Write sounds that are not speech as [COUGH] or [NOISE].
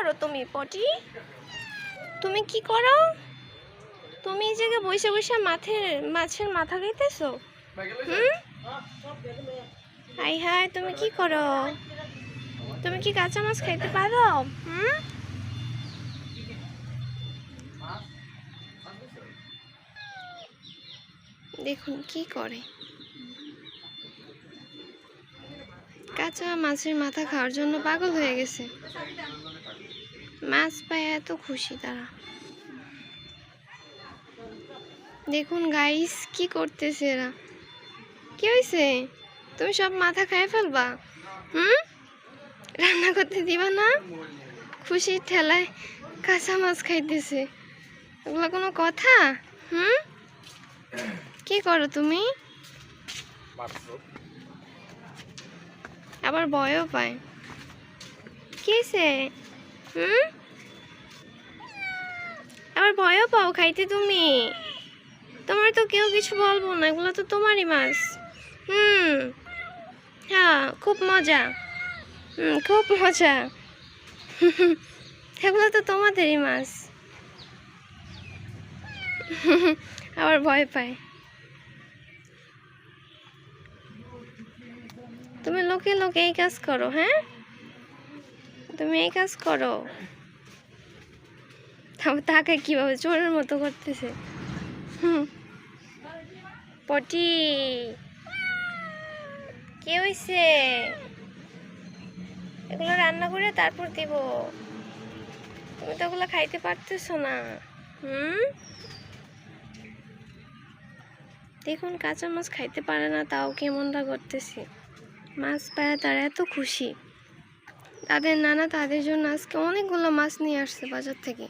করো তুমি, পটি? তুমি কি করো? তুমি এই জায়গায় বসে বসে মাছের মাছের মাথা খাইতেছো? হাই হাই, তুমি কি করো? তুমি কি কাঁচা মাছ খাইতে পারো? দেখুন কি করে। কাঁচা মাছের মাথা খাওয়ার জন্য পাগল হয়ে গেছে। মাছ পায়, এত খুশি তারা। দেখুন গাইস কি করতেছে এরা। কি হয়েছে তুমি সব মাথা খাই ফেলবা? হুম? রান্না করতে দিবা না? খুশির ঠেলায় কাঁচা মাছ খাইতেছে। ওগুলো কোনো কথা? হুম? কি করো তুমি? আবার ভয়ও পায়। কিসে হুম? আবার ভয়ও পাও, খাইতে তুমি। তোমার তো কেউ কিছু বলব না, এগুলো তো তোমারই মাছ। হুম। হ্যাঁ খুব মজা। হুম, খুব মজা। [LAUGHS] এগুলো তো তোমাদেরই মাছ। [LAUGHS] আবার ভয় পায়। তুমি লোকে লোকে এই কাজ করো হ্যাঁ? তুমি এই কাজ করো। তারপর তাকে কীভাবে চোরের মতো করতেছে? হুম। পটি, কে হয়েছে এগুলো রান্না করে তারপর দিব। তুমি তো ওগুলো খাইতে পারতেছো না। হুম? দেখুন কাঁচা মাছ খাইতে পারে না, তাও কেমনটা করতেছি। মাছ পায়, তারা এত খুশি। তাদের নানা তাদের জন্য আজকে অনেকগুলো মাছ নিয়ে আসছে বাজার থেকে।